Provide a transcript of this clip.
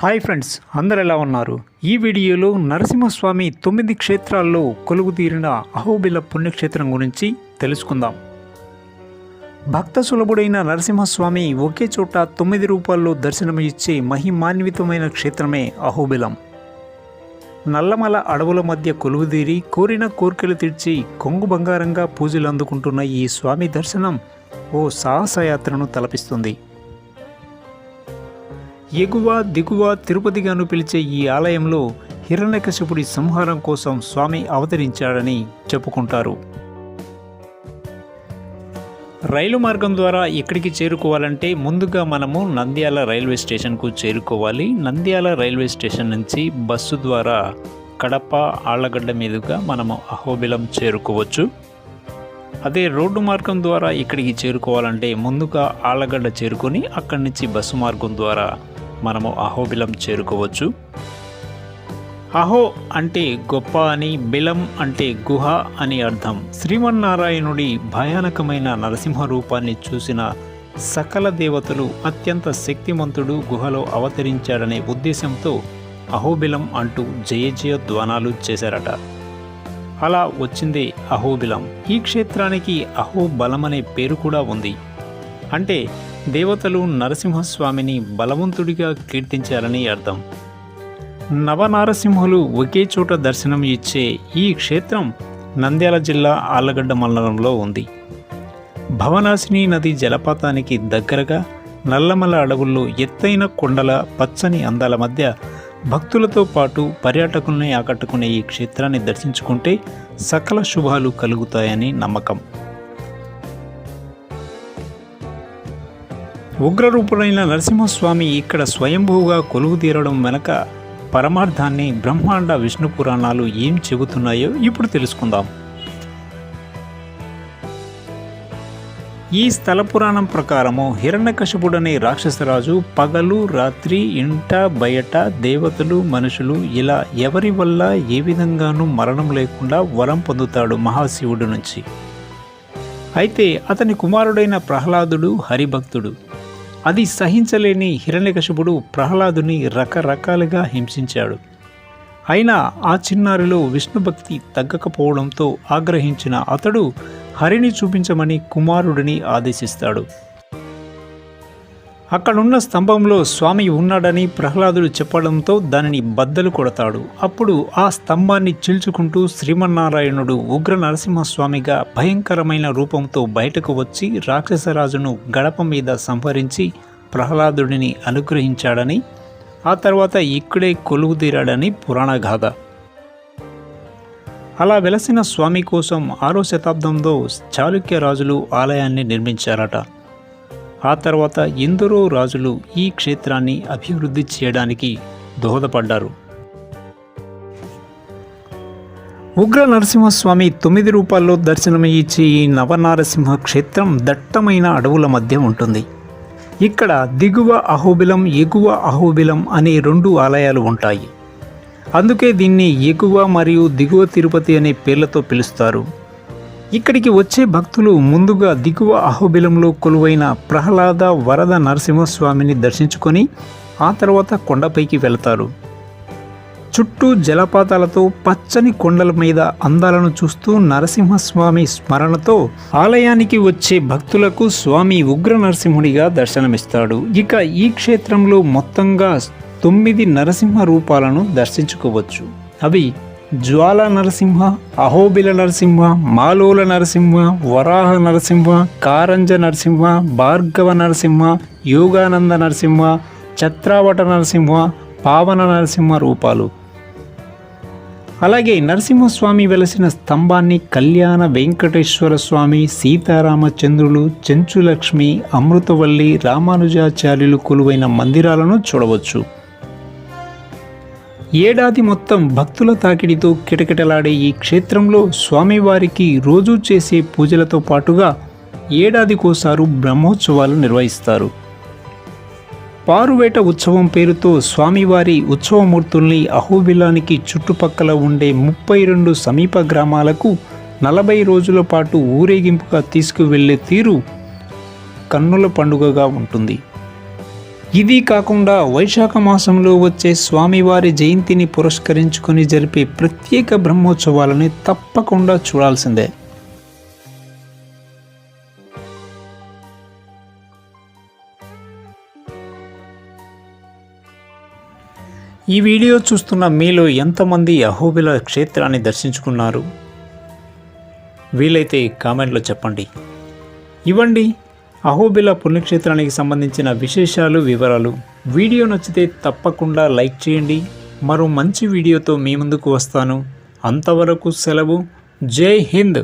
Hi friends అందరు ఎలా ఉన్నారు? ఈ వీడియోలో నరసింహస్వామి తొమ్మిది క్షేత్రాల్లో కొలువు తీరిన అహోబిల పుణ్యక్షేత్రం గురించి తెలుసుకుందాం. భక్త సులభుడైన నరసింహస్వామి ఒకే చోట తొమ్మిది రూపాల్లో దర్శనం ఇచ్చే మహిమాన్వితమైన క్షేత్రమే అహోబిలం. నల్లమల అడవుల మధ్య కొలువుదీరి కోరిన కోర్కెలు తీర్చి కొంగు బంగారంగా పూజలు అందుకుంటున్న ఈ స్వామి దర్శనం ఓ సాహసయాత్రను తలపిస్తుంది. ఎగువ దిగువ తిరుపతిగాను పిలిచే ఈ ఆలయంలో హిరణ్యకశిపుడి సంహారం కోసం స్వామి అవతరించాడని చెప్పుకుంటారు. రైలు మార్గం ద్వారా ఇక్కడికి చేరుకోవాలంటే ముందుగా మనము నంద్యాల రైల్వే స్టేషన్కు చేరుకోవాలి. నంద్యాల రైల్వే స్టేషన్ నుంచి బస్సు ద్వారా కడప ఆళ్ళగడ్డ మీదుగా మనము అహోబిలం చేరుకోవచ్చు. అదే రోడ్డు మార్గం ద్వారా ఇక్కడికి చేరుకోవాలంటే ముందుగా ఆళ్ళగడ్డ చేరుకొని అక్కడి నుంచి బస్సు మార్గం ద్వారా మనము అహోబిలం చేరుకోవచ్చు. అహో అంటే గొప్ప అని బిలం అంటే గుహ అని అర్థం. శ్రీమన్నారాయణుడి భయానకమైన నరసింహ రూపాన్ని చూసిన సకల దేవతలు అత్యంత శక్తిమంతుడు గుహలో అవతరించాడనే ఉద్దేశంతో అహోబిలం అంటూ జయ జయ ధ్వానాలు చేశారట. అలా వచ్చింది అహోబిలం. ఈ క్షేత్రానికి అహోబలం అనే పేరు కూడా ఉంది. అంటే దేవతలు నరసింహస్వామిని బలవంతుడిగా కీర్తించారని అర్థం. నవనారసింహులు ఒకే చోట దర్శనం ఇచ్చే ఈ క్షేత్రం నంద్యాల జిల్లా ఆళ్ళగడ్డ మండలంలో ఉంది. భవనాశిని నది జలపాతానికి దగ్గరగా నల్లమల అడవుల్లో ఎత్తైన కొండల పచ్చని అందాల మధ్య భక్తులతో పాటు పర్యాటకుల్ని ఆకట్టుకునే ఈ క్షేత్రాన్ని దర్శించుకుంటే సకల శుభాలు కలుగుతాయని నమ్మకం. ఉగ్రరూపుడైన నరసింహస్వామి ఇక్కడ స్వయంభూగా కొలువు తీరడం వెనక పరమార్థాన్ని బ్రహ్మాండ విష్ణు పురాణాలు ఏం చెబుతున్నాయో ఇప్పుడు తెలుసుకుందాం. ఈ స్థల పురాణం ప్రకారము హిరణ్యకశపుడనే రాక్షసరాజు పగలు రాత్రి ఇంట బయట దేవతలు మనుషులు ఇలా ఎవరి వల్ల ఏ విధంగానూ మరణం లేకుండా వరం పొందుతాడు మహాశివుడి నుంచి. అయితే అతని కుమారుడైన ప్రహ్లాదుడు హరిభక్తుడు అది సహించలేని హిరణ్యకశిపుడు ప్రహ్లాదుని రకరకాలుగా హింసించాడు. అయినా ఆ చిన్నారిలో విష్ణుభక్తి తగ్గకపోవడంతో ఆగ్రహించిన అతడు హరిని చూపించమని కుమారుడిని ఆదేశిస్తాడు. అక్కడున్న స్తంభంలో స్వామి ఉన్నాడని ప్రహ్లాదుడు చెప్పడంతో దానిని బద్దలు కొడతాడు. అప్పుడు ఆ స్తంభాన్ని చీల్చుకుంటూ శ్రీమన్నారాయణుడు ఉగ్ర నరసింహస్వామిగా భయంకరమైన రూపంతో బయటకు వచ్చి రాక్షసరాజును గడప మీద సంహరించి ప్రహ్లాదుడిని అనుగ్రహించాడని ఆ తర్వాత ఇక్కడే కొలువు తీరాడని పురాణగాథ అలా వెలసిన స్వామి కోసం ఆరో శతాబ్దంలో చాళుక్య రాజులు ఆలయాన్ని నిర్మించారట. ఆ తర్వాత ఎందరో రాజులు ఈ క్షేత్రాన్ని అభివృద్ధి చేయడానికి దోహదపడ్డారు. ఉగ్ర నరసింహస్వామి తొమ్మిది రూపాల్లో దర్శనం ఇచ్చే ఈ నవనారసింహ క్షేత్రం దట్టమైన అడవుల మధ్య ఉంటుంది. ఇక్కడ దిగువ అహోబిలం ఎగువ అహోబిలం అనే రెండు ఆలయాలు ఉంటాయి. అందుకే దీన్ని ఎగువ మరియు దిగువ తిరుపతి అనే పేర్లతో పిలుస్తారు. ఇక్కడికి వచ్చే భక్తులు ముందుగా దిగువ అహోబిలంలో కొలువైన ప్రహ్లాద వరద నరసింహస్వామిని దర్శించుకొని ఆ తర్వాత కొండపైకి వెళతారు. చుట్టూ జలపాతాలతో పచ్చని కొండల మీద అందాలను చూస్తూ నరసింహస్వామి స్మరణతో ఆలయానికి వచ్చే భక్తులకు స్వామి ఉగ్ర నరసింహుడిగా దర్శనమిస్తాడు. ఇక ఈ క్షేత్రంలో మొత్తంగా తొమ్మిది నరసింహ రూపాలను దర్శించుకోవచ్చు. అవి జ్వాల నరసింహ అహోబిల నరసింహ మాలోల నరసింహ వరాహ నరసింహ కారంజ నరసింహ భార్గవ నరసింహ యోగానంద నరసింహ ఛత్రావట నరసింహ పావన నరసింహ రూపాలు. అలాగే నరసింహస్వామి వెలసిన స్తంభాన్ని కళ్యాణ వెంకటేశ్వర స్వామి సీతారామచంద్రులు చెంచులక్ష్మి అమృతవల్లి రామానుజాచార్యులు కొలువైన మందిరాలను చూడవచ్చు. ఏడాది మొత్తం భక్తుల తాకిడితో కిటకిటలాడే ఈ క్షేత్రంలో స్వామివారికి రోజూ చేసే పూజలతో పాటుగా ఏడాదికోసారు బ్రహ్మోత్సవాలు నిర్వహిస్తారు. పారువేట ఉత్సవం పేరుతో స్వామివారి ఉత్సవమూర్తుల్ని అహోబిలానికి చుట్టుపక్కల ఉండే ముప్పై రెండు సమీప గ్రామాలకు నలభై రోజుల పాటు ఊరేగింపుగా తీసుకువెళ్ళే తీరు కన్నుల పండుగగా ఉంటుంది. ఇది కాకుండా వైశాఖ మాసంలో వచ్చే స్వామివారి జయంతిని పురస్కరించుకొని జరిపే ప్రత్యేక బ్రహ్మోత్సవాలని తప్పకుండా చూడాల్సిందే. ఈ వీడియో చూస్తున్న మీలో ఎంతమంది అహోబిల క్షేత్రాన్ని దర్శించుకున్నారు? వీలైతే కామెంట్లో చెప్పండి. ఇవ్వండి. అహోబిల పుణ్యక్షేత్రానికి సంబంధించిన విశేషాలు వివరాలు. వీడియో నచ్చితే తప్పకుండా లైక్ చేయండి. మరో మంచి వీడియోతో మీ ముందుకు వస్తాను. అంతవరకు సెలవు. జై హింద్!